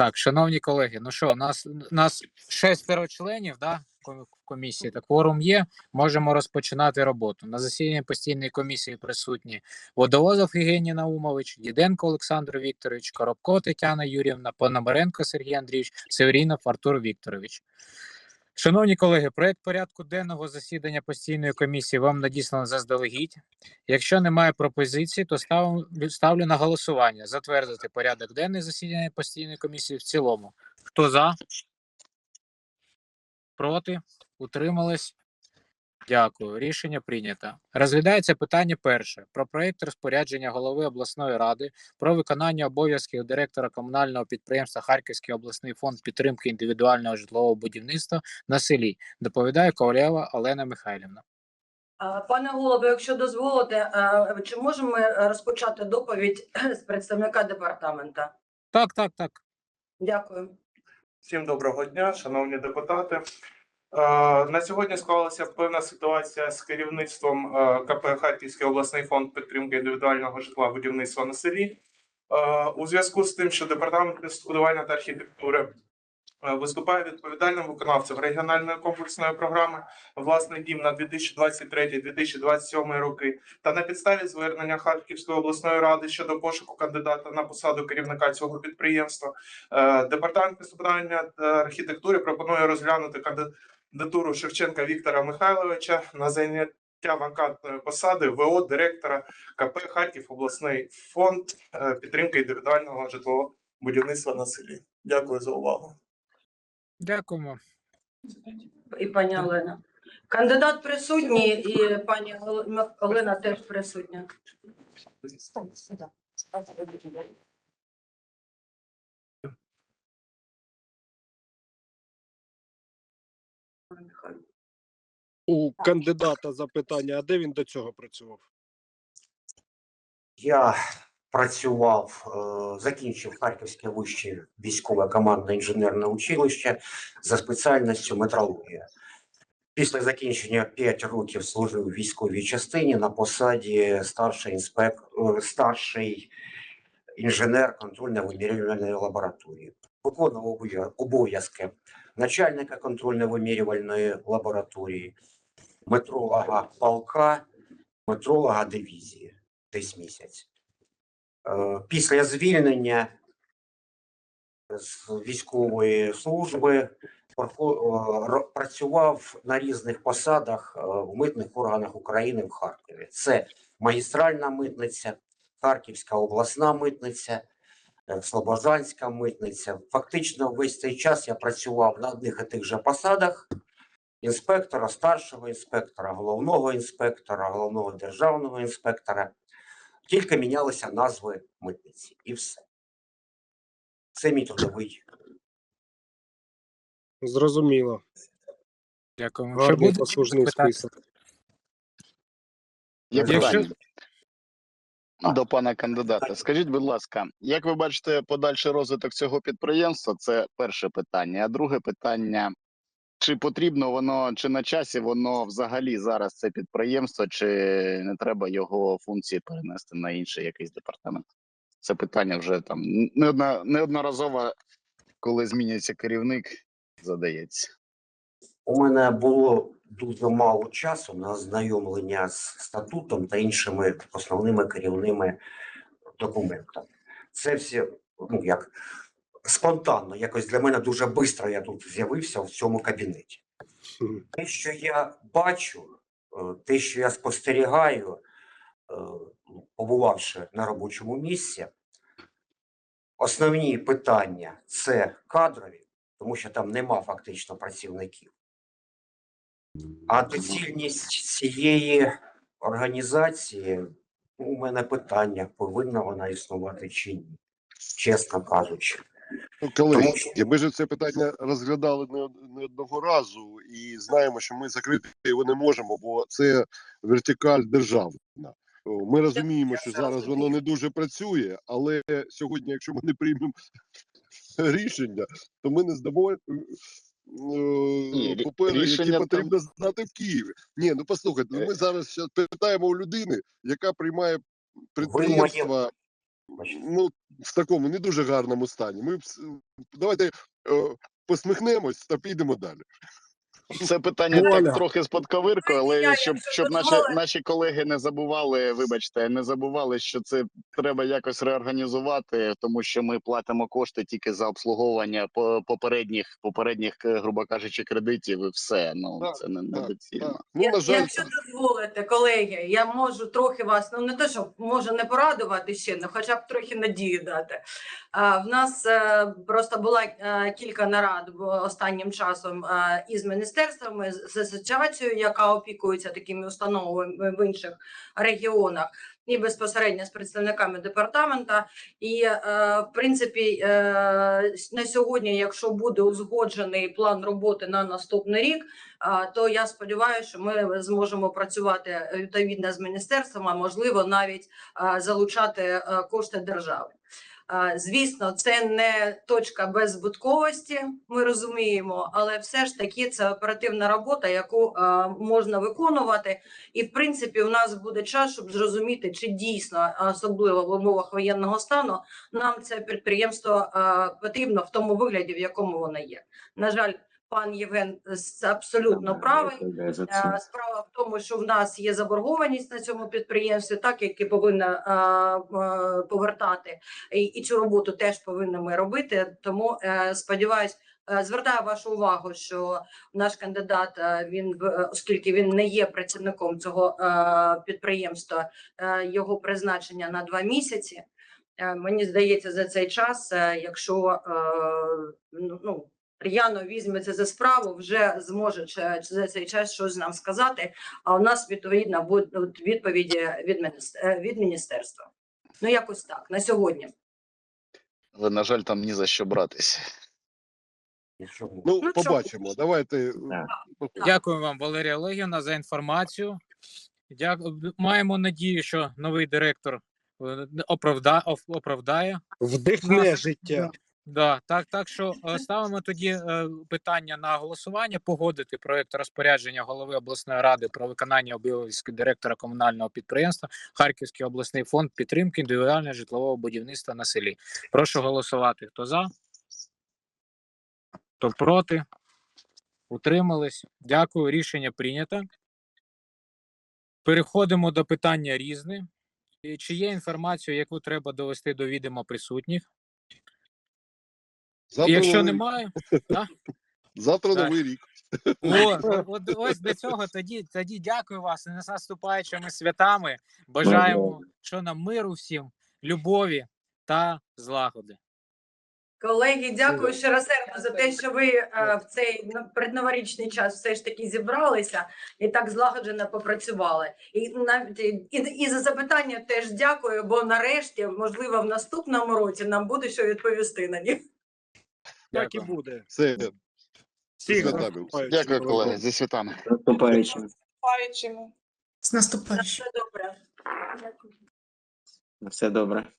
Так, шановні колеги, ну що, нас, нас шестеро членів да, комісії, так кворум є, можемо розпочинати роботу. На засіданні постійної комісії присутні Водолозов Євгеній Наумович, Діденко Олександр Вікторович, Коробко Тетяна Юрівна, Пономаренко Сергій Андрійович, Северінов Артур Вікторович. Шановні колеги, проект порядку денного засідання постійної комісії вам надіслано заздалегідь. Якщо немає пропозицій, то ставлю, ставлю на голосування затвердити порядок денний засідання постійної комісії в цілому. Хто за? Проти? Утримались? Дякую. Рішення прийнято. Розглядається питання перше про проект розпорядження голови обласної ради про виконання обов'язків директора комунального підприємства Харківський обласний фонд підтримки індивідуального житлового будівництва на селі. Доповідає Ковалєва Олена Михайлівна. Пане голово, якщо дозволите, чи можемо ми розпочати доповідь з представника департамента? Так, так, так. Дякую. Всім доброго дня, шановні депутати. Е, На сьогодні склалася певна ситуація з керівництвом е, КП Харківський обласний фонд підтримки індивідуального житла будівництва на селі. Е, У зв'язку з тим, що департамент містобудування та архітектури виступає відповідальним виконавцем регіональної комплексної програми Власний дім на 2023-2027 роки та на підставі звернення Харківської обласної ради щодо пошуку кандидата на посаду керівника цього підприємства. Департамент містобудування та архітектури пропонує розглянути кандидатуру Шевченка Віктора Михайловича на заняття вакантної посади ВО директора КП Харків обласний фонд е, підтримки індивідуального житлового будівництва на селі. Дякую за увагу. Дякуємо. І пані Олена. Кандидат присутній, і пані Олена теж присутня. У кандидата запитання, а де він до цього працював? Я працював, е, закінчив Харківське вище військове командне інженерне училище за спеціальністю метрологія. Після закінчення 5 років служив у військовій частині на посаді старший інспек... е, старший інженер контрольно-вимірювальної лабораторії. Виконував обов'язки начальника контрольно-вимірювальної лабораторії, метролога полка, метролога дивізії десь місяць. Е, Після звільнення з військової служби е, працював на різних посадах е, в митних органах України в Харкові. Це магістральна митниця, Харківська обласна митниця, Слобожанська митниця. Фактично весь цей час я працював на одних і тих же посадах інспектора, старшого інспектора, головного інспектора, головного державного інспектора. Тільки мінялися назви митниці і все. Це мій трудовий. Зрозуміло. Дякуємо. Ще буде послужний список. Є Якщо- до пана кандидата. Скажіть, будь ласка, як ви бачите подальший розвиток цього підприємства? Це перше питання. А друге питання: чи потрібно воно, чи на часі воно взагалі зараз це підприємство, чи не треба його функції перенести на інший якийсь департамент? Це питання вже там неодна, неодноразово, коли змінюється керівник, задається. У мене було дуже мало часу на ознайомлення з статутом та іншими основними керівними документами. Це всі, ну як спонтанно, якось для мене дуже швидко я тут з'явився в цьому кабінеті. Те, що я бачу, е, те, що я спостерігаю, е, побувавши на робочому місці, основні питання це кадрові, тому що там нема фактично працівників. А доцільність цієї організації, у мене питання, повинна вона існувати чи ні, чесно кажучи. Ну, колеги, Тому що- ми ж це питання розглядали не, не одного разу і знаємо, що ми закрити його не можемо, бо це вертикаль державна. Ми розуміємо, що зараз воно не дуже працює, але сьогодні, якщо ми не приймемо рішення, то ми не здамо е, папери, які потрібно знати в Києві. Ні, ну послухайте, ну, ми зараз питаємо у людини, яка приймає підприємства. Ну, в такому не дуже гарному стані. Ми давайте е, посміхнемось та підемо далі. Це питання Оля. так трохи з подковиркою, але Я, щоб, щоб наші, наші колеги не забували, вибачте, не забували, що це треба якось реорганізувати, тому що ми платимо кошти тільки за обслуговування по- попередніх, попередніх, е, грубо кажучи, кредитів, і все. Ну Так, це не недоцільно. Так. Ну, Я- на жаль, Якщо дозволите, колеги, я можу трохи вас, ну не те, що можу не порадувати ще, але хоча б трохи надію дати. А, в нас е, просто була е, кілька нарад бо останнім часом е, із міністерствами, з, асоціацією, яка опікується такими установами в інших регіонах, і безпосередньо з представниками департамента. І е, в принципі, е, на сьогодні, якщо буде узгоджений план роботи на наступний рік. А, то я сподіваюся, що ми зможемо працювати е, відповідно з міністерством, а можливо навіть а, залучати е, кошти держави. Звісно, це не точка беззбутковості, ми розуміємо, але все ж таки це оперативна робота, яку можна виконувати. І в принципі, у нас буде час, щоб зрозуміти, чи дійсно, особливо в умовах воєнного стану, нам це підприємство потрібно в тому вигляді, в якому воно є. На жаль, пан Євген абсолютно правий. Е, Справа в тому, що в нас є заборгованість на цьому підприємстві, так як і повинна е, е, повертати, і, і цю роботу теж повинні ми робити. Тому е, сподіваюсь, е, звертаю вашу увагу, що наш кандидат е, він е, оскільки він не є працівником цього е, підприємства, е, його призначення на два місяці. Е, Мені здається, за цей час, е, якщо е, ну, ну, р'яно візьметься за справу, вже зможе за цей час щось нам сказати. А у нас відповідно будуть відповіді від е, від міністерства. Ну якось так на сьогодні. Але на жаль, там ні за що братись. Ну, Ну, побачимо. Давайте е, Дякую вам, Валерія Олегівна, за інформацію. Дякую. Маємо надію, що новий директор е, оправда... оправдає. Вдихне життя. Да, так, так що е, ставимо тоді е, питання на голосування погодити проект розпорядження голови обласної ради про виконання обов'язків директора комунального підприємства Харківський обласний фонд підтримки індивідуального житлового будівництва на селі. Прошу голосувати. Хто за? Хто проти? Утримались? Дякую. Рішення прийнято. Переходимо до питання різне. Чи є інформація, яку треба довести до відома присутніх? Завтра, Якщо новий, немає, завтра Так. новий рік. О, от, ось до цього тоді, тоді дякую вас і з наступаючими святами. Бажаємо, що нам миру всім, любові та злагоди. Колеги, дякую щиросердно за те, що ви е, в цей предноворічний час все ж таки зібралися і так злагоджено попрацювали. І навіть і, і за запитання теж дякую, бо нарешті, можливо, в наступному році нам буде що відповісти на них. Так і Дякую. буде. Все, Всіх Святами. наступаючими Дякую, колеги, зі світами. наступаючими. З На все добре. Все добре.